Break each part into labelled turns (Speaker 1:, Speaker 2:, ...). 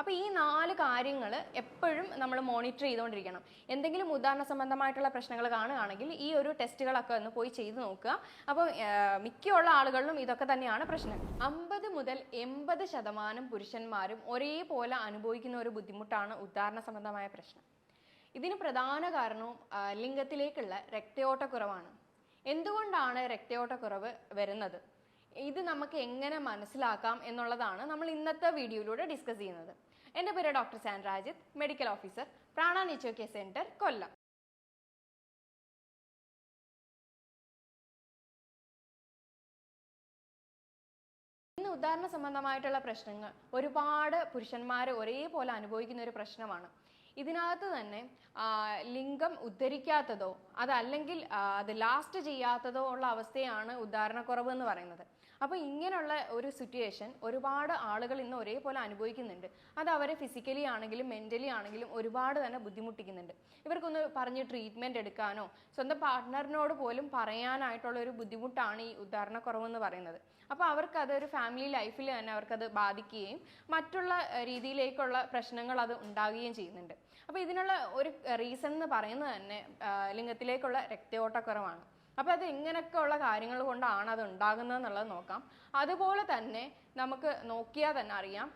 Speaker 1: അപ്പോൾ ഈ നാല് കാര്യങ്ങൾ എപ്പോഴും നമ്മൾ മോണിറ്റർ ചെയ്തുകൊണ്ടിരിക്കണം. എന്തെങ്കിലും ഉദാഹരണ സംബന്ധമായിട്ടുള്ള പ്രശ്നങ്ങൾ കാണുകയാണെങ്കിൽ ഈ ഒരു ടെസ്റ്റുകളൊക്കെ ഒന്ന് പോയി ചെയ്ത് നോക്കുക. അപ്പോൾ മിക്കുള്ള ആളുകളിലും ഇതൊക്കെ തന്നെയാണ് പ്രശ്നം. അമ്പത് മുതൽ എൺപത് ശതമാനം പുരുഷന്മാരും ഒരേപോലെ അനുഭവിക്കുന്ന ഒരു ബുദ്ധിമുട്ടാണ് ഉദാഹരണ സംബന്ധമായ പ്രശ്നം. ഇതിന് പ്രധാന കാരണവും ലിംഗത്തിലേക്കുള്ള രക്തയോട്ടക്കുറവാണ്. എന്തുകൊണ്ടാണ് രക്തയോട്ടക്കുറവ് വരുന്നത്? ഇത് നമുക്ക് എങ്ങനെ മനസ്സിലാക്കാം എന്നുള്ളതാണ് നമ്മൾ ഇന്നത്തെ വീഡിയോയിലൂടെ ഡിസ്കസ് ചെയ്യുന്നത്. എന്റെ പേര് doctor Sandrajith medical officer Prana nature care centre Kollam ഉദാഹരണ സംബന്ധമായിട്ടുള്ള പ്രശ്നങ്ങൾ ഒരുപാട് പുരുഷന്മാർ ഒരേപോലെ അനുഭവിക്കുന്ന ഒരു പ്രശ്നമാണ്. ഇതിനകത്ത് തന്നെ ലിംഗം ഉദ്ധരിക്കാത്തതോ അതല്ലെങ്കിൽ അത് ലാസ്റ്റ് ചെയ്യാത്തതോ ഉള്ള അവസ്ഥയാണ് ഉദാഹരണക്കുറവ് എന്ന് പറയുന്നത്. അപ്പോൾ ഇങ്ങനെയുള്ള ഒരു സിറ്റുവേഷൻ ഒരുപാട് ആളുകൾ ഇന്ന് ഒരേപോലെ അനുഭവിക്കുന്നുണ്ട്. അത് അവരെ ഫിസിക്കലി ആണെങ്കിലും മെന്റലി ആണെങ്കിലും ഒരുപാട് തന്നെ ബുദ്ധിമുട്ടിക്കുന്നുണ്ട്. ഇവർക്കൊന്ന് പറഞ്ഞ് ട്രീറ്റ്മെന്റ് എടുക്കാനോ സ്വന്തം പാർട്ട്ണറിനോട് പോലും പറയാനായിട്ടുള്ള ഒരു ബുദ്ധിമുട്ടാണ് ഈ ഉദാഹരണക്കുറവെന്ന് പറയുന്നത്. അപ്പോൾ അവർക്ക് ഒരു ഫാമിലി ലൈഫിൽ തന്നെ അവർക്കത് ബാധിക്കുകയും മറ്റുള്ള രീതിയിലേക്കുള്ള പ്രശ്നങ്ങൾ അത് ഉണ്ടാകുകയും ചെയ്യുന്നുണ്ട്. അപ്പോൾ ഇതിനുള്ള ഒരു റീസൺ എന്ന് പറയുന്നത് തന്നെ ലിംഗത്തിലേക്കുള്ള രക്തയോട്ടക്കുറവാണ്. അപ്പോൾ അത് എങ്ങനെയൊക്കെ ഉള്ള കാര്യങ്ങൾ കൊണ്ടാണ് അത് ഉണ്ടാകുന്നത് എന്നുള്ളത് നോക്കാം. അതുപോലെ തന്നെ നമുക്ക് നോക്കിയാൽ തന്നെ അറിയാം.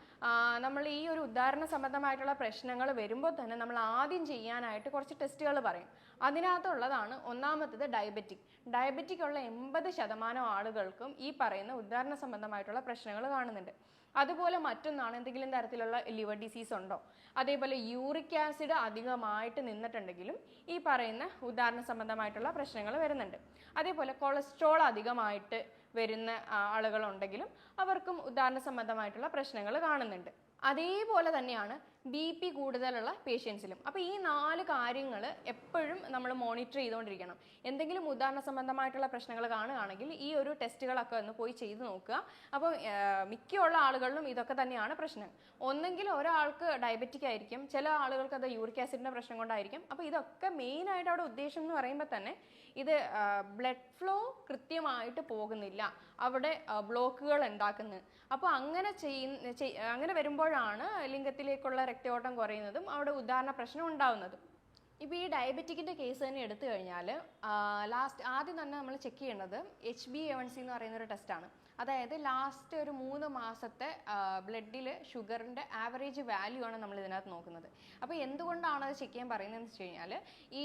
Speaker 1: നമ്മൾ ഈ ഒരു ഉദാഹരണ സംബന്ധമായിട്ടുള്ള പ്രശ്നങ്ങൾ വരുമ്പോൾ തന്നെ നമ്മൾ ആദ്യം ചെയ്യാനായിട്ട് കുറച്ച് ടെസ്റ്റുകൾ പറയും. അതിനകത്തുള്ളതാണ് ഒന്നാമത്തത് ഡയബറ്റിക് ഡയബറ്റിക് ഉള്ള എൺപത് ശതമാനം ആളുകൾക്കും ഈ പറയുന്ന ഉദാഹരണ സംബന്ധമായിട്ടുള്ള പ്രശ്നങ്ങൾ കാണുന്നുണ്ട്. അതുപോലെ മറ്റൊന്നാണ് എന്തെങ്കിലും തരത്തിലുള്ള ലിവർ ഡിസീസ് ഉണ്ടോ? അതേപോലെ യൂറിക് ആസിഡ് അധികമായിട്ട് നിന്നിട്ടുണ്ടെങ്കിലും ഈ പറയുന്ന ഉദാഹരണ സംബന്ധമായിട്ടുള്ള പ്രശ്നങ്ങൾ വരുന്നുണ്ട്. അതേപോലെ കൊളസ്ട്രോൾ അധികമായിട്ട് വരുന്ന ആളുകളുണ്ടെങ്കിലും അവർക്കും ഉദാഹരണ സംബന്ധമായിട്ടുള്ള പ്രശ്നങ്ങൾ കാണുന്നുണ്ട്. അതേപോലെ തന്നെയാണ് ബി പി കൂടുതലുള്ള പേഷ്യൻസിലും അപ്പോൾ ഈ നാല് കാര്യങ്ങൾ എപ്പോഴും നമ്മൾ മോണിറ്റർ ചെയ്തുകൊണ്ടിരിക്കണം. എന്തെങ്കിലും ഉദാഹരണ സംബന്ധമായിട്ടുള്ള പ്രശ്നങ്ങൾ കാണുകയാണെങ്കിൽ ഈ ഒരു ടെസ്റ്റുകളൊക്കെ ഒന്ന് പോയി ചെയ്ത് നോക്കുക. അപ്പോൾ മിക്കുള്ള ആളുകളിലും ഇതൊക്കെ തന്നെയാണ് പ്രശ്നം. ഒന്നെങ്കിൽ ഒരാൾക്ക് ഡയബറ്റിക് ആയിരിക്കും. ചില ആളുകൾക്ക് അത് യൂറിക് ആസിഡിന്റെ പ്രശ്നം കൊണ്ടായിരിക്കും. അപ്പോൾ ഇതൊക്കെ മെയിൻ ആയിട്ട് അവിടെ ഉദ്ദേശം എന്ന് പറയുമ്പോൾ തന്നെ ഇത് ബ്ലഡ് ഫ്ലോ കൃത്യമായിട്ട് പോകുന്നില്ല. അവിടെ ബ്ലോക്കുകൾ ഉണ്ടാക്കുന്നത് അപ്പോൾ അങ്ങനെ ചെയ്യുന്ന അങ്ങനെ വരുമ്പോഴാണ് ലിംഗത്തിലേക്കുള്ള രക്തയോട്ടം കുറയുന്നതും അവിടെ ഉദാഹരണ പ്രശ്നം ഉണ്ടാവുന്നതും. ഇപ്പോൾ ഈ ഡയബറ്റിക്കിന്റെ കേസ് തന്നെ എടുത്തു കഴിഞ്ഞാൽ ലാസ്റ്റ് ആദ്യം തന്നെ നമ്മൾ ചെക്ക് ചെയ്യേണ്ടത് H B A one C എന്ന് പറയുന്ന ഒരു ടെസ്റ്റാണ് അതായത് ലാസ്റ്റ് ഒരു മൂന്ന് മാസത്തെ ബ്ലഡിൽ ഷുഗറിന്റെ ആവറേജ് വാല്യൂ ആണ് നമ്മൾ ഇതിനകത്ത് നോക്കുന്നത്. അപ്പോൾ എന്തുകൊണ്ടാണ് അത് ചെക്ക് ചെയ്യാൻ പറയുന്നതെന്ന് വെച്ച് കഴിഞ്ഞാൽ ഈ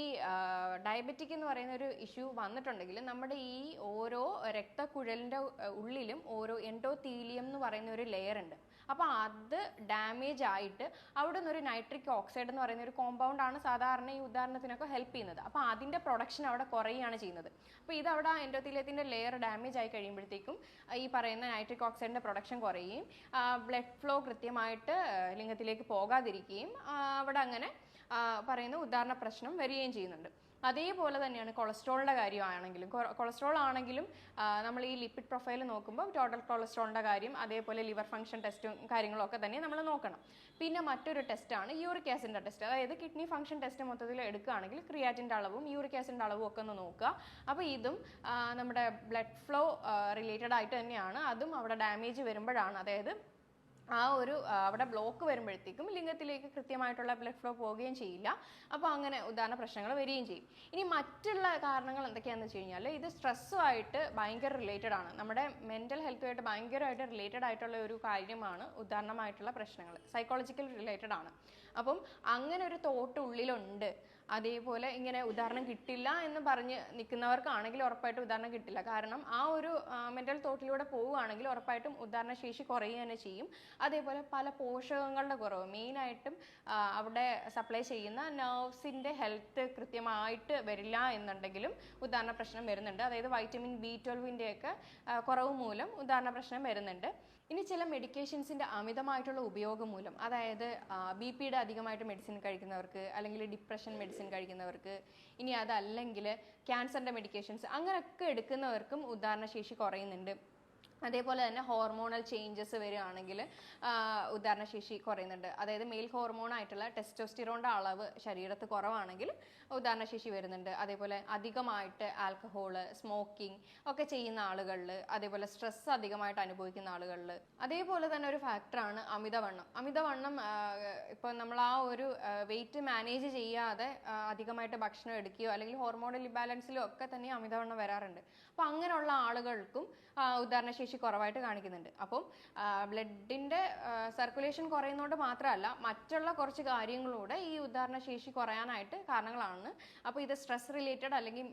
Speaker 1: ഡയബറ്റിക് എന്ന് പറയുന്ന ഒരു ഇഷ്യൂ വന്നിട്ടുണ്ടെങ്കിൽ നമ്മുടെ ഈ ഓരോ രക്തക്കുഴലിന്റെ ഉള്ളിലും ഓരോ എൻഡോത്തീലിയം എന്ന് പറയുന്ന ഒരു ലെയർ ഉണ്ട്. അപ്പോൾ അത് ഡാമേജ് ആയിട്ട് അവിടെ നിന്ന് ഒരു നൈട്രിക് ഓക്സൈഡ് എന്ന് പറയുന്ന ഒരു കോമ്പൗണ്ട് ആണ് സാധാരണ ഈ ഉദാഹരണത്തിനൊക്കെ ഹെൽപ്പ് ചെയ്യുന്നത്. അപ്പോൾ അതിന്റെ പ്രൊഡക്ഷൻ അവിടെ കുറയുകയാണ് ചെയ്യുന്നത്. അപ്പോൾ ഇത് അവിടെ എൻഡോത്തീലിയത്തിന്റെ ലെയർ ഡാമേജ് ആയി കഴിയുമ്പോഴത്തേക്കും ഈ പറയുന്ന നൈട്രിക് ഓക്സൈഡിന്റെ പ്രൊഡക്ഷൻ കുറയുകയും ബ്ലഡ് ഫ്ലോ കൃത്യമായിട്ട് ലിംഗത്തിലേക്ക് പോകാതിരിക്കുകയും അവിടെ അങ്ങനെ പറയുന്ന ഉദാഹരണ പ്രശ്നം വരികയും ചെയ്യുന്നുണ്ട്. അതേപോലെ തന്നെയാണ് കൊളസ്ട്രോളിന്റെ കാര്യമാണെങ്കിലും കൊളസ്ട്രോൾ ആണെങ്കിലും നമ്മൾ ഈ ലിപ്പിഡ് പ്രൊഫൈൽ നോക്കുമ്പോൾ ടോട്ടൽ കൊളസ്ട്രോളിന്റെ കാര്യം അതേപോലെ ലിവർ ഫംഗ്ഷൻ ടെസ്റ്റും കാര്യങ്ങളും ഒക്കെ തന്നെ നമ്മൾ നോക്കണം. പിന്നെ മറ്റൊരു ടെസ്റ്റാണ് യൂറിക് ആസിഡിന്റെ ടെസ്റ്റ് അതായത് കിഡ്നി ഫംഗ്ഷൻ ടെസ്റ്റ് മൊത്തത്തിൽ എടുക്കുകയാണെങ്കിൽ ക്രിയാറ്റിന്റെ അളവും യൂറിക് ആസിഡിന്റെ അളവും ഒക്കെ ഒന്ന് നോക്കുക. അപ്പോൾ ഇതും നമ്മുടെ ബ്ലഡ് ഫ്ലോ റിലേറ്റഡ് ആയിട്ട് തന്നെയാണ്. അതും അവിടെ ഡാമേജ് വരുമ്പോഴാണ്. അതായത് ആ ഒരു അവിടെ ബ്ലോക്ക് വരുമ്പോഴത്തേക്കും ലിംഗത്തിലേക്ക് കൃത്യമായിട്ടുള്ള ബ്ലഡ് ഫ്ലോ പോവുകയും ചെയ്യില്ല. അപ്പോൾ അങ്ങനെ ഉദാഹരണ പ്രശ്നങ്ങൾ വരികയും ചെയ്യും. ഇനി മറ്റുള്ള കാരണങ്ങൾ എന്തൊക്കെയാണെന്ന് വെച്ച് കഴിഞ്ഞാൽ ഇത് സ്ട്രെസ്സുമായിട്ട് ഭയങ്കര റിലേറ്റഡ് ആണ്. നമ്മുടെ മെന്റൽ ഹെൽത്തുമായിട്ട് ഭയങ്കരമായിട്ട് റിലേറ്റഡ് ആയിട്ടുള്ള ഒരു കാര്യമാണ് ഉദാഹരണമായിട്ടുള്ള പ്രശ്നങ്ങൾ. സൈക്കോളജിക്കൽ റിലേറ്റഡ് ആണ്. അപ്പം അങ്ങനെ ഒരു തോട്ട് ഉള്ളിലുണ്ട്. അതേപോലെ ഇങ്ങനെ ഉദാഹരണം കിട്ടില്ല എന്ന് പറഞ്ഞ് നിൽക്കുന്നവർക്കാണെങ്കിൽ ഉറപ്പായിട്ടും ഉദാഹരണം കിട്ടില്ല. കാരണം ആ ഒരു മെന്റൽ തോട്ടിലൂടെ പോവുകയാണെങ്കിൽ ഉറപ്പായിട്ടും ഉദാഹരണ ശേഷി കുറയുക തന്നെ ചെയ്യും. അതേപോലെ പല പോഷകങ്ങളുടെ കുറവ്. മെയിനായിട്ടും അവിടെ സപ്ലൈ ചെയ്യുന്ന നെർവ്സിന്റെ ഹെൽത്ത് കൃത്യമായിട്ട് വരില്ല എന്നുണ്ടെങ്കിലും ഉദാഹരണ പ്രശ്നം വരുന്നുണ്ട്. അതായത് വൈറ്റമിൻ ബി ട്വൽവിന്റെയൊക്കെ കുറവ് മൂലം ഉദാഹരണ പ്രശ്നം വരുന്നുണ്ട്. ഇനി ചില മെഡിക്കേഷൻസിന്റെ അമിതമായിട്ടുള്ള ഉപയോഗം മൂലം അതായത് ബി പിയുടെ അധികമായിട്ട് മെഡിസിൻ കഴിക്കുന്നവർക്ക് അല്ലെങ്കിൽ ഡിപ്രഷൻ മെഡിസിൻ കഴിക്കുന്നവർക്ക് ഇനി അതല്ലെങ്കിൽ ക്യാൻസറിന്റെ മെഡിക്കേഷൻസ് അങ്ങനെയൊക്കെ എടുക്കുന്നവർക്കും ഉദാഹരണശേഷി കുറയുന്നുണ്ട്. അതേപോലെ തന്നെ ഹോർമോണൽ ചേഞ്ചസ് വരികയാണെങ്കിൽ ഉദാഹരണശേഷി കുറയുന്നുണ്ട്. അതായത് മെയിൽ ഹോർമോൺ ആയിട്ടുള്ള ടെസ്റ്റോസ്റ്റിറോണിന്റെ അളവ് ശരീരത്ത് കുറവാണെങ്കിൽ ഉദാഹരണശേഷി വരുന്നുണ്ട്. അതേപോലെ അധികമായിട്ട് ആൽക്കഹോൾ സ്മോക്കിംഗ് ഒക്കെ ചെയ്യുന്ന ആളുകളിൽ അതേപോലെ സ്ട്രെസ് അധികമായിട്ട് അനുഭവിക്കുന്ന ആളുകളിൽ അതേപോലെ തന്നെ ഒരു ഫാക്ടറാണ് അമിതവണ്ണം. അമിതവണ്ണം ഇപ്പോൾ നമ്മൾ ആ ഒരു വെയിറ്റ് മാനേജ് ചെയ്യാതെ അധികമായിട്ട് ഭക്ഷണം എടുക്കുകയോ അല്ലെങ്കിൽ ഹോർമോണൽ ഇംബാലൻസിലോ ഒക്കെ തന്നെ അമിതവണ്ണം വരാറുണ്ട്. അപ്പോൾ അങ്ങനെയുള്ള ആളുകൾക്കും ഉദാഹരണശേഷി കുറവായിട്ട് കാണിക്കുന്നുണ്ട്. അപ്പം ബ്ലഡിന്റെ സർക്കുലേഷൻ കുറയുന്നതുകൊണ്ട് മാത്രമല്ല മറ്റുള്ള കുറച്ച് കാര്യങ്ങളൂടെ ഈ ഉദാഹരണശേഷി കുറയാനായിട്ട് കാരണങ്ങളാണ്. അപ്പോൾ ഇത് സ്ട്രെസ് റിലേറ്റഡ് അല്ലെങ്കിൽ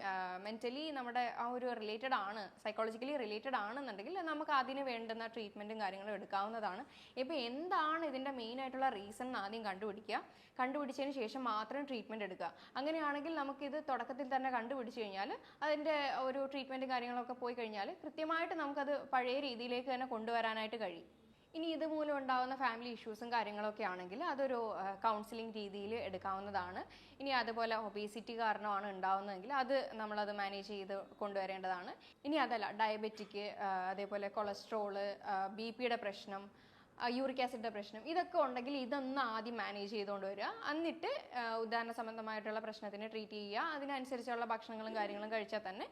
Speaker 1: മെന്റലി നമ്മുടെ ആ ഒരു റിലേറ്റഡ് ആണ് സൈക്കോളജിക്കലി റിലേറ്റഡ് ആണെന്നുണ്ടെങ്കിൽ നമുക്ക് അതിന് വേണ്ടുന്ന ട്രീറ്റ്മെന്റും കാര്യങ്ങളും എടുക്കാവുന്നതാണ്. ഇപ്പോൾ എന്താണ് ഇതിന്റെ മെയിൻ ആയിട്ടുള്ള റീസൺ എന്ന് ആദ്യം കണ്ടുപിടിക്കുക. കണ്ടുപിടിച്ചതിന് ശേഷം മാത്രം ട്രീറ്റ്മെന്റ് എടുക്കുക. അങ്ങനെയാണെങ്കിൽ നമുക്കിത് തുടക്കത്തിൽ തന്നെ കണ്ടുപിടിച്ച് കഴിഞ്ഞാൽ അതിന്റെ ഒരു ട്രീറ്റ്മെന്റും കാര്യങ്ങളൊക്കെ പോയി കഴിഞ്ഞാൽ കൃത്യമായിട്ട് നമുക്കത് പഴയ രീതിയിലേക്ക് തന്നെ കൊണ്ടുവരാനായിട്ട് കഴിയും. ഇനി ഇതുമൂലം ഉണ്ടാകുന്ന ഫാമിലി ഇഷ്യൂസും കാര്യങ്ങളൊക്കെ ആണെങ്കിൽ അതൊരു കൗൺസിലിംഗ് രീതിയിൽ എടുക്കാവുന്നതാണ്. ഇനി അതുപോലെ ഒബേസിറ്റി കാരണമാണ് ഉണ്ടാവുന്നതെങ്കിൽ അത് നമ്മളത് മാനേജ് ചെയ്ത് കൊണ്ടുവരേണ്ടതാണ്. ഇനി അതല്ല ഡയബറ്റിക് അതേപോലെ കൊളസ്ട്രോൾ ബി പിയുടെ പ്രശ്നം യൂറിക് ആസിഡിന്റെ പ്രശ്നം. ഇതൊക്കെ ഉണ്ടെങ്കിൽ ഇതൊന്ന് ആദ്യം മാനേജ് ചെയ്തുകൊണ്ട് വരിക. എന്നിട്ട് ഉദാഹരണ സംബന്ധമായിട്ടുള്ള പ്രശ്നത്തിന് ട്രീറ്റ് ചെയ്യുക. അതിനനുസരിച്ചുള്ള ഭക്ഷണങ്ങളും കാര്യങ്ങളും കഴിച്ചാൽ തന്നെ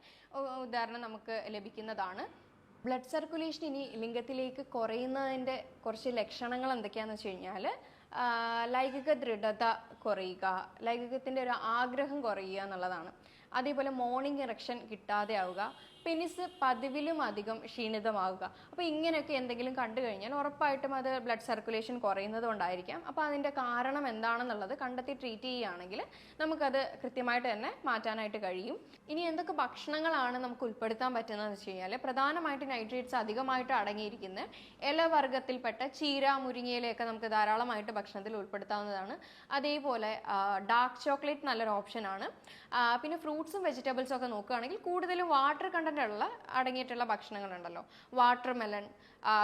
Speaker 1: ഉദാഹരണം നമുക്ക് ലഭിക്കുന്നതാണ്. ബ്ലഡ് സർക്കുലേഷൻ ഇനി ലിംഗത്തിലേക്ക് കുറയുന്നതിന്റെ കുറച്ച് ലക്ഷണങ്ങൾ എന്തൊക്കെയാണെന്ന് വെച്ച് കഴിഞ്ഞാൽ ലൈംഗിക ദൃഢത കുറയുക ലൈംഗികത്തിന്റെ ഒരു ആഗ്രഹം കുറയുക എന്നുള്ളതാണ്. അതേപോലെ മോർണിംഗ് ഇറക്ഷൻ കിട്ടാതെ ആവുക പെനിസ് പതിവിലും അധികം ക്ഷീണിതമാവുക. അപ്പോൾ ഇങ്ങനെയൊക്കെ എന്തെങ്കിലും കണ്ടു കഴിഞ്ഞാൽ ഉറപ്പായിട്ടും അത് ബ്ലഡ് സർക്കുലേഷൻ കുറയുന്നത് കൊണ്ടായിരിക്കാം. അപ്പോൾ അതിന്റെ കാരണം എന്താണെന്നുള്ളത് കണ്ടെത്തി ട്രീറ്റ് ചെയ്യുകയാണെങ്കിൽ നമുക്കത് കൃത്യമായിട്ട് തന്നെ മാറ്റാനായിട്ട് കഴിയും. ഇനി എന്തൊക്കെ ഭക്ഷണങ്ങളാണ് നമുക്ക് ഉൾപ്പെടുത്താൻ പറ്റുന്നതെന്ന് വെച്ച് കഴിഞ്ഞാൽ പ്രധാനമായിട്ട് നൈട്രേറ്റ്സ് അധികമായിട്ട് അടങ്ങിയിരിക്കുന്ന ഇലവർഗത്തിൽപ്പെട്ട ചീര മുരിങ്ങയിലയൊക്കെ നമുക്ക് ധാരാളമായിട്ട് ഭക്ഷണത്തിൽ ഉൾപ്പെടുത്താവുന്നതാണ്. അതേപോലെ ഡാർക്ക് ചോക്ലേറ്റ് നല്ലൊരു ഓപ്ഷനാണ് പിന്നെ ഫ്രൂട്ട്സും വെജിറ്റബിൾസും ഒക്കെ നോക്കുകയാണെങ്കിൽ കൂടുതലും വാട്ടർ കണ്ടന്റ് ഉള്ള അടങ്ങിയിട്ടുള്ള ഭക്ഷണങ്ങളുണ്ടല്ലോ. Watermelon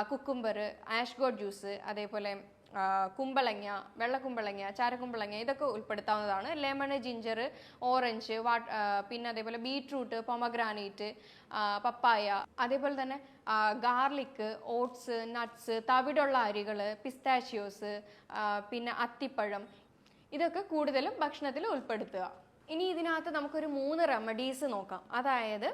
Speaker 1: cucumber ash gourd juice അതേപോലെ കുമ്പളങ്ങ വെള്ളക്കുമ്പളങ്ങ ചാരക്കുമ്പളങ്ങ ഇതൊക്കെ ഉൾപ്പെടുത്താവുന്നതാണ്. ലെമൺ ജിഞ്ചർ ഓറഞ്ച് വാ പിന്നെ അതേപോലെ ബീട്രൂട്ട് പൊമഗ്രാനൈറ്റ് പപ്പായ അതേപോലെ തന്നെ ഗാർലിക്ക് ഓട്സ് നട്ട്സ് തവിടുള്ള അരികൾ പിസ്താഷ്യോസ് പിന്നെ അത്തിപ്പഴം. ഇതൊക്കെ കൂടുതലും ഭക്ഷണത്തിൽ ഉൾപ്പെടുത്തുക. ഇനി ഇതിനകത്ത് നമുക്കൊരു മൂന്ന് റെമഡീസ് നോക്കാം. അതായത്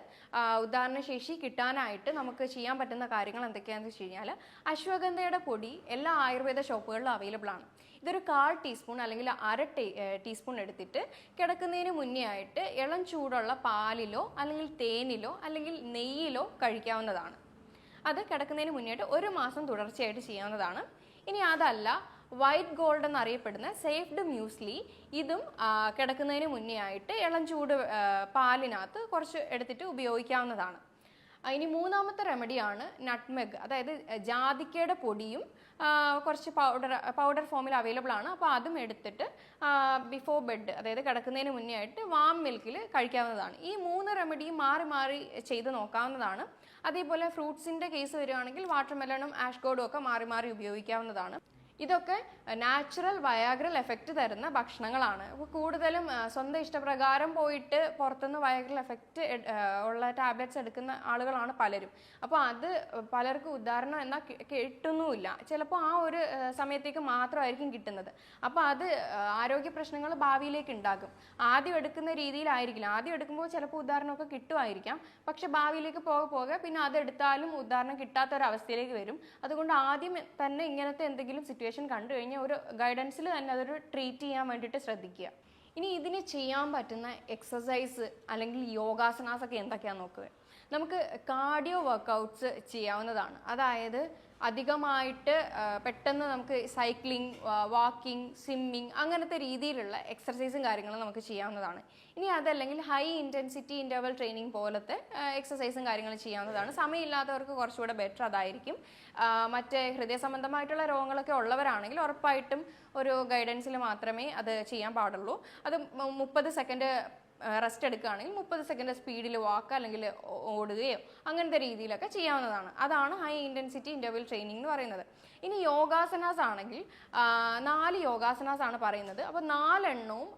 Speaker 1: ഉദാഹരണശേഷി കിട്ടാനായിട്ട് നമുക്ക് ചെയ്യാൻ പറ്റുന്ന കാര്യങ്ങൾ എന്തൊക്കെയാണെന്ന് വെച്ച് കഴിഞ്ഞാൽ അശ്വഗന്ധയുടെ പൊടി എല്ലാ ആയുർവേദ ഷോപ്പുകളിലും അവൈലബിൾ ആണ്. ഇതൊരു കാൽ ടീസ്പൂൺ അല്ലെങ്കിൽ അര ടീ ടീസ്പൂൺ എടുത്തിട്ട് കിടക്കുന്നതിന് മുന്നേ ആയിട്ട് ഇളം ചൂടുള്ള പാലിലോ അല്ലെങ്കിൽ തേനിലോ അല്ലെങ്കിൽ നെയ്യിലോ കഴിക്കാവുന്നതാണ്. അത് കിടക്കുന്നതിന് മുന്നേയായിട്ട് ഒരു മാസം തുടർച്ചയായിട്ട് ചെയ്യാവുന്നതാണ്. ഇനി അതല്ല വൈറ്റ് ഗോൾഡ് എന്നറിയപ്പെടുന്ന സേഫ്ഡ് മ്യൂസ്ലി. ഇതും കിടക്കുന്നതിന് മുന്നേ ആയിട്ട് ഇളം ചൂട് പാലിനകത്ത് കുറച്ച് എടുത്തിട്ട് ഉപയോഗിക്കാവുന്നതാണ്. ഇനി മൂന്നാമത്തെ റെമഡിയാണ് നട്ട്മെഗ്. അതായത് ജാതിക്കയുടെ പൊടിയും കുറച്ച് പൗഡർ പൗഡർ ഫോമിൽ അവൈലബിൾ ആണ്. അപ്പോൾ അതും എടുത്തിട്ട് ബിഫോർ ബെഡ് അതായത് കിടക്കുന്നതിന് മുന്നേ ആയിട്ട് വാം മിൽക്കിൽ കഴിക്കാവുന്നതാണ്. ഈ മൂന്ന് റെമഡിയും മാറി മാറി ചെയ്ത് നോക്കാവുന്നതാണ്. അതേപോലെ ഫ്രൂട്ട്സിന്റെ കേസ് വരികയാണെങ്കിൽ വാട്ടർമെലണും ആഷ്ഗോഡും ഒക്കെ മാറി മാറി ഉപയോഗിക്കാവുന്നതാണ്. ഇതൊക്കെ നാച്ചുറൽ വയാഗ്രൽ എഫക്റ്റ് തരുന്ന ഭക്ഷണങ്ങളാണ്. അപ്പോൾ കൂടുതലും സ്വന്തം ഇഷ്ടപ്രകാരം പോയിട്ട് പുറത്തുനിന്ന് വയാഗ്രൽ എഫക്റ്റ് ഉള്ള ടാബ്ലറ്റ്സ് എടുക്കുന്ന ആളുകളാണ് പലരും. അപ്പോൾ അത് പലർക്കും ഉദാഹരണം എന്നാൽ കിട്ടുന്നുമില്ല. ചിലപ്പോൾ ആ ഒരു സമയത്തേക്ക് മാത്രമായിരിക്കും കിട്ടുന്നത്. അപ്പോൾ അത് ആരോഗ്യ പ്രശ്നങ്ങൾ ഭാവിയിലേക്ക് ഉണ്ടാകും ആദ്യം എടുക്കുന്ന രീതിയിലായിരിക്കില്ല. ആദ്യം എടുക്കുമ്പോൾ ചിലപ്പോൾ ഉദാഹരണമൊക്കെ കിട്ടുമായിരിക്കാം. പക്ഷെ ഭാവിയിലേക്ക് പോകെ പോകെ പിന്നെ അതെടുത്താലും ഉദാഹരണം കിട്ടാത്ത ഒരു അവസ്ഥയിലേക്ക് വരും. അതുകൊണ്ട് ആദ്യം തന്നെ ഇങ്ങനത്തെ എന്തെങ്കിലും സിറ്റുവേഷൻ കണ്ടു കഴിഞ്ഞാൽ ഒരു ഗൈഡൻസിൽ തന്നെ അതൊരു ട്രീറ്റ് ചെയ്യാൻ വേണ്ടിയിട്ട് ശ്രദ്ധിക്കുക. ഇനി ഇതിന് ചെയ്യാൻ പറ്റുന്ന എക്സസൈസ് അല്ലെങ്കിൽ യോഗാസനാസൊക്കെ എന്തൊക്കെയാണെന്ന് നോക്കുക? നമുക്ക് കാർഡിയോ വർക്കൗട്ട്സ് ചെയ്യാവുന്നതാണ്. അതായത് അധികമായിട്ട് പെട്ടെന്ന് നമുക്ക് സൈക്ലിംഗ് വാക്കിംഗ് സ്വിമ്മിങ് അങ്ങനത്തെ രീതിയിലുള്ള എക്സസൈസും കാര്യങ്ങളും നമുക്ക് ചെയ്യാവുന്നതാണ്. ഇനി അതല്ലെങ്കിൽ ഹൈ ഇന്റൻസിറ്റി ഇന്റർവൽ ട്രെയിനിങ് പോലത്തെ എക്സസൈസും കാര്യങ്ങളും ചെയ്യാവുന്നതാണ്. സമയമില്ലാത്തവർക്ക് കുറച്ചുകൂടെ ബെറ്റർ അതായിരിക്കും. മറ്റേ ഹൃദയ സംബന്ധമായിട്ടുള്ള രോഗങ്ങളൊക്കെ ഉള്ളവരാണെങ്കിൽ ഉറപ്പായിട്ടും ഒരു ഗൈഡൻസിൽ മാത്രമേ അത് ചെയ്യാൻ പാടുള്ളൂ. അത് മുപ്പത് സെക്കൻഡ് റെസ്റ്റ് എടുക്കുകയാണെങ്കിൽ മുപ്പത് സെക്കൻഡ് സ്പീഡിൽ വാക്ക് അല്ലെങ്കിൽ ഓടുകയോ അങ്ങനത്തെ രീതിയിലൊക്കെ ചെയ്യാവുന്നതാണ്. അതാണ് ഹൈ ഇന്റൻസിറ്റി ഇന്റർവൽ ട്രെയിനിങ് എന്ന് പറയുന്നത്. ഇനി യോഗാസനാസ് ആണെങ്കിൽ നാല് യോഗാസനാസ് ആണ് പറയുന്നത്. അപ്പോൾ നാലെണ്ണവും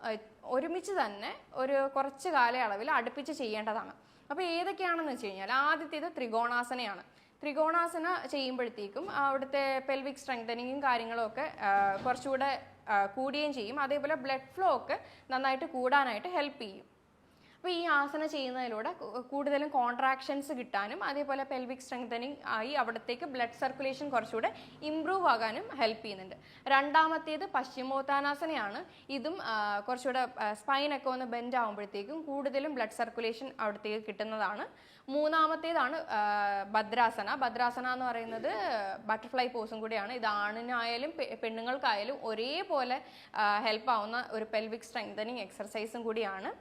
Speaker 1: ഒരുമിച്ച് തന്നെ ഒരു കുറച്ച് കാലയളവിൽ അടുപ്പിച്ച് ചെയ്യേണ്ടതാണ്. അപ്പോൾ ഏതൊക്കെയാണെന്ന് വെച്ച് കഴിഞ്ഞാൽ ആദ്യത്തേത് ത്രികോണാസനയാണ്. ത്രികോണാസന ചെയ്യുമ്പോഴത്തേക്കും അവിടുത്തെ പെൽവിക് സ്ട്രെങ്തനിങ്ങും കാര്യങ്ങളൊക്കെ കുറച്ചുകൂടെ കൂടുകയും ചെയ്യും. അതേപോലെ ബ്ലഡ് ഫ്ലോ ഒക്കെ നന്നായിട്ട് കൂടാനായിട്ട് ഹെൽപ്പ് ചെയ്യും. അപ്പോൾ ഈ ആസന ചെയ്യുന്നതിലൂടെ കൂടുതലും കോൺട്രാക്ഷൻസ് കിട്ടാനും അതേപോലെ പെൽവിക് സ്ട്രെങ്തനിങ് ആയി അവിടത്തേക്ക് ബ്ലഡ് സർക്കുലേഷൻ കുറച്ചുകൂടെ ഇമ്പ്രൂവ് ആകാനും ഹെൽപ്പ് ചെയ്യുന്നുണ്ട്. രണ്ടാമത്തേത് പശ്ചിമോത്താനാസനയാണ്. ഇതും കുറച്ചുകൂടെ സ്പൈനൊക്കെ ഒന്ന് ബെൻഡ് ആകുമ്പോഴത്തേക്കും കൂടുതലും ബ്ലഡ് സർക്കുലേഷൻ അവിടത്തേക്ക് കിട്ടുന്നതാണ്. മൂന്നാമത്തേതാണ് ഭദ്രാസന. ഭദ്രാസന എന്ന് പറയുന്നത് ബട്ടർഫ്ലൈ പോസും കൂടിയാണ്. ഇത് ആണിനായാലും പെണ്ണുങ്ങൾക്കായാലും ഒരേപോലെ ഹെൽപ്പ് ആവുന്ന ഒരു പെൽവിക് സ്ട്രെങ്തനിങ് എക്സർസൈസും കൂടിയാണ്.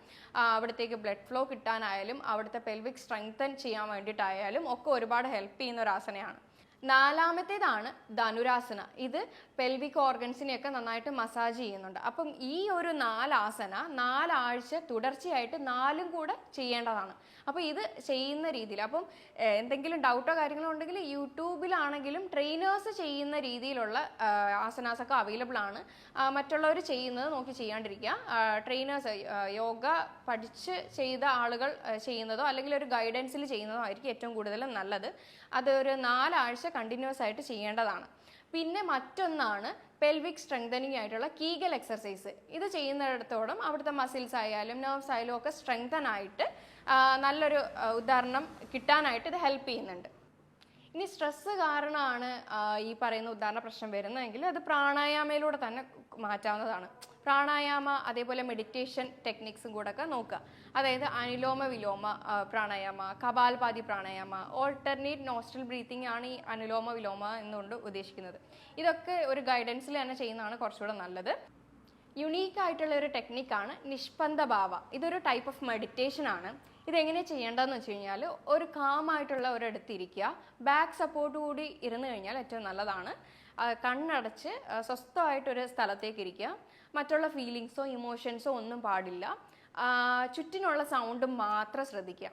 Speaker 1: അവിടത്തേക്ക് ബ്ലഡ് ഫ്ലോ കിട്ടാനായാലും അവിടുത്തെ പെൽവിക് സ്ട്രെങ്തൻ ചെയ്യാൻ വേണ്ടിയിട്ടായാലും ഒക്കെ ഒരുപാട് ഹെൽപ്പ് ചെയ്യുന്ന ഒരു ആസനയാണ്. നാലാമത്തേതാണ് ധനുരാസന. ഇത് പെൽവിക് ഓർഗൻസിനെയൊക്കെ നന്നായിട്ട് മസാജ് ചെയ്യുന്നുണ്ട്. അപ്പം ഈ ഒരു നാലാസന നാലാഴ്ച തുടർച്ചയായിട്ട് നാലും കൂടെ ചെയ്യേണ്ടതാണ്. അപ്പോൾ ഇത് ചെയ്യുന്ന രീതിയിൽ അപ്പം എന്തെങ്കിലും ഡൗട്ടോ കാര്യങ്ങളോ ഉണ്ടെങ്കിൽ യൂട്യൂബിലാണെങ്കിലും ട്രെയിനേഴ്സ് ചെയ്യുന്ന രീതിയിലുള്ള ആസനാസൊക്കെ അവൈലബിൾ ആണ്. മറ്റുള്ളവർ ചെയ്യുന്നത് നോക്കി ചെയ്യാണ്ടിരിക്കുക. ട്രെയിനേഴ്സ് യോഗ പഠിച്ച് ചെയ്ത ആളുകൾ ചെയ്യുന്നതോ അല്ലെങ്കിൽ ഒരു ഗൈഡൻസിൽ ചെയ്യുന്നതോ ആയിരിക്കും ഏറ്റവും കൂടുതൽ നല്ലത്. അതൊരു നാലാഴ്ച കണ്ടിന്യൂസ് ആയിട്ട് ചെയ്യേണ്ടതാണ്. പിന്നെ മറ്റൊന്നാണ് പെൽവിക് സ്ട്രെങ്തനിങ് ആയിട്ടുള്ള കീഗൽ എക്സർസൈസ് ഇത് ചെയ്യുന്നിടത്തോളം അവിടുത്തെ മസിൽസ് ആയാലും നെർവ്സ് ആയാലും ഒക്കെ സ്ട്രെങ്തൻ ആയിട്ട് നല്ലൊരു ഉദാഹരണം കിട്ടാനായിട്ട് ഇത് ഹെൽപ്പ് ചെയ്യുന്നുണ്ട്. ഇനി സ്ട്രെസ് കാരണമാണ് ഈ പറയുന്ന ഉദാഹരണ പ്രശ്നം വരുന്നതെങ്കിൽ അത് പ്രാണായാമയിലൂടെ തന്നെ മാറ്റാവുന്നതാണ്. പ്രാണായാമ അതേപോലെ മെഡിറ്റേഷൻ ടെക്നിക്സും കൂടെ ഒക്കെ നോക്കുക. അതായത് anulom vilom pranayama kapalbhati pranayama alternate nostril breathing ആണ് ഈ അനുലോമ വിലോമ എന്നുകൊണ്ട് ഉദ്ദേശിക്കുന്നത്. ഇതൊക്കെ ഒരു ഗൈഡൻസിൽ തന്നെ ചെയ്യുന്നതാണ് കുറച്ചുകൂടെ നല്ലത്. യുണീക്ക് ആയിട്ടുള്ള ഒരു ടെക്നിക്കാണ് നിഷ്പന്ദ ഭാവ ഇതൊരു ടൈപ്പ് ഓഫ് മെഡിറ്റേഷൻ ആണ്. ഇതെങ്ങനെ ചെയ്യേണ്ടതെന്ന് വെച്ച് കഴിഞ്ഞാൽ ഒരു കാമായിട്ടുള്ള ഒരിടത്ത് ഇരിക്കുക ബാക്ക് സപ്പോർട്ട് കൂടി ഇരുന്ന് കഴിഞ്ഞാൽ ഏറ്റവും നല്ലതാണ്. കണ്ണടച്ച് സ്വസ്ഥമായിട്ടൊരു സ്ഥലത്തേക്ക് ഇരിക്കുക മറ്റുള്ള ഫീലിങ്സോ ഇമോഷൻസോ ഒന്നും പാടില്ല. ചുറ്റിനുള്ള സൗണ്ട് മാത്രം ശ്രദ്ധിക്കുക.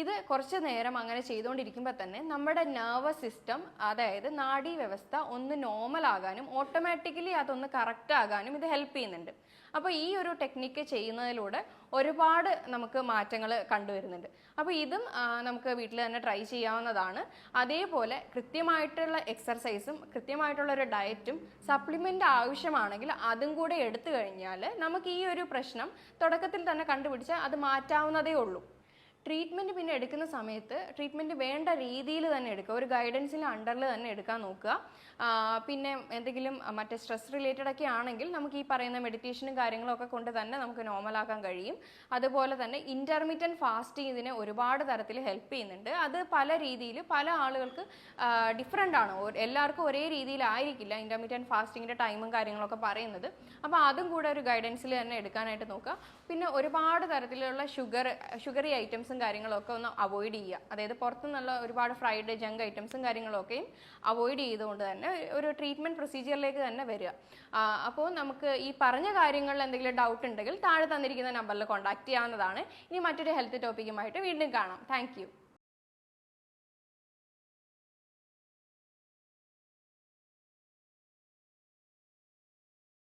Speaker 1: ഇത് കുറച്ച് നേരം അങ്ങനെ ചെയ്തുകൊണ്ടിരിക്കുമ്പോൾ തന്നെ നമ്മുടെ നെർവസ് സിസ്റ്റം അതായത് നാഡീ വ്യവസ്ഥ ഒന്ന് നോർമൽ ആകാനും ഓട്ടോമാറ്റിക്കലി അതൊന്ന് കറക്റ്റ് ആകാനും ഇത് ഹെൽപ്പ് ചെയ്യുന്നുണ്ട്. അപ്പോൾ ഈ ഒരു ടെക്നിക്ക് ചെയ്യുന്നതിലൂടെ ഒരുപാട് നമുക്ക് മാറ്റങ്ങൾ കണ്ടുവരുന്നുണ്ട്. അപ്പോൾ ഇതും നമുക്ക് വീട്ടിൽ തന്നെ ട്രൈ ചെയ്യാവുന്നതാണ്. അതേപോലെ കൃത്യമായിട്ടുള്ള എക്സർസൈസും കൃത്യമായിട്ടുള്ള ഒരു ഡയറ്റും സപ്ലിമെന്റ് ആവശ്യമാണെങ്കിൽ അതും കൂടെ എടുത്തു കഴിഞ്ഞാൽ നമുക്ക് ഈ ഒരു പ്രശ്നം തുടക്കത്തിൽ തന്നെ കണ്ടുപിടിച്ചാൽ അത് മാറ്റാവുന്നതേ ഉള്ളൂ. ട്രീറ്റ്മെന്റ് പിന്നെ എടുക്കുന്ന സമയത്ത് ട്രീറ്റ്മെന്റ് വേണ്ട രീതിയിൽ തന്നെ എടുക്കുക. ഒരു ഗൈഡൻസിന്റെ അണ്ടറിൽ തന്നെ എടുക്കാൻ നോക്കുക. പിന്നെ എന്തെങ്കിലും മറ്റേ സ്ട്രെസ് റിലേറ്റഡ് ഒക്കെ ആണെങ്കിൽ നമുക്ക് ഈ പറയുന്ന മെഡിറ്റേഷനും കാര്യങ്ങളൊക്കെ കൊണ്ട് തന്നെ നമുക്ക് നോർമലാക്കാൻ കഴിയും. അതുപോലെ തന്നെ ഇന്റർമീറ്റന്റ് ഫാസ്റ്റിംഗ് ഇതിനെ ഒരുപാട് തരത്തിൽ ഹെൽപ്പ് ചെയ്യുന്നുണ്ട്. അത് പല രീതിയിൽ പല ആളുകൾക്ക് ഡിഫറെന്റ് ആണ്. എല്ലാവർക്കും ഒരേ രീതിയിലായിരിക്കില്ല ഇന്റർമീറ്റന്റ് ഫാസ്റ്റിങ്ങിന്റെ ടൈമും കാര്യങ്ങളൊക്കെ പറയുന്നത്. അപ്പോൾ അതും കൂടെ ഒരു ഗൈഡൻസിൽ തന്നെ എടുക്കാനായിട്ട് നോക്കുക. പിന്നെ ഒരുപാട് തരത്തിലുള്ള ഷുഗർ ഷുഗറി ഐറ്റംസും കാര്യങ്ങളൊക്കെ ഒന്ന് അവോയ്ഡ് ചെയ്യുക. അതായത് പുറത്തുനിന്നുള്ള ഒരുപാട് ഫ്രൈഡ് ജങ്ക് ഐറ്റംസും കാര്യങ്ങളൊക്കെയും അവോയ്ഡ് ചെയ്തുകൊണ്ട് തന്നെ ഒരു ട്രീറ്റ്മെന്റ് പ്രൊസീജിയറിലേക്ക് തന്നെ വരിക. അപ്പോൾ നമുക്ക് ഈ പറഞ്ഞ കാര്യങ്ങളിൽ എന്തെങ്കിലും ഡൗട്ട് ഉണ്ടെങ്കിൽ താഴെ തന്നിരിക്കുന്ന നമ്പറിൽ കോൺടാക്ട് ചെയ്യാവുന്നതാണ്. ഇനി മറ്റൊരു ഹെൽത്ത് ടോപ്പിക്കുമായിട്ട് വീണ്ടും കാണാം. താങ്ക്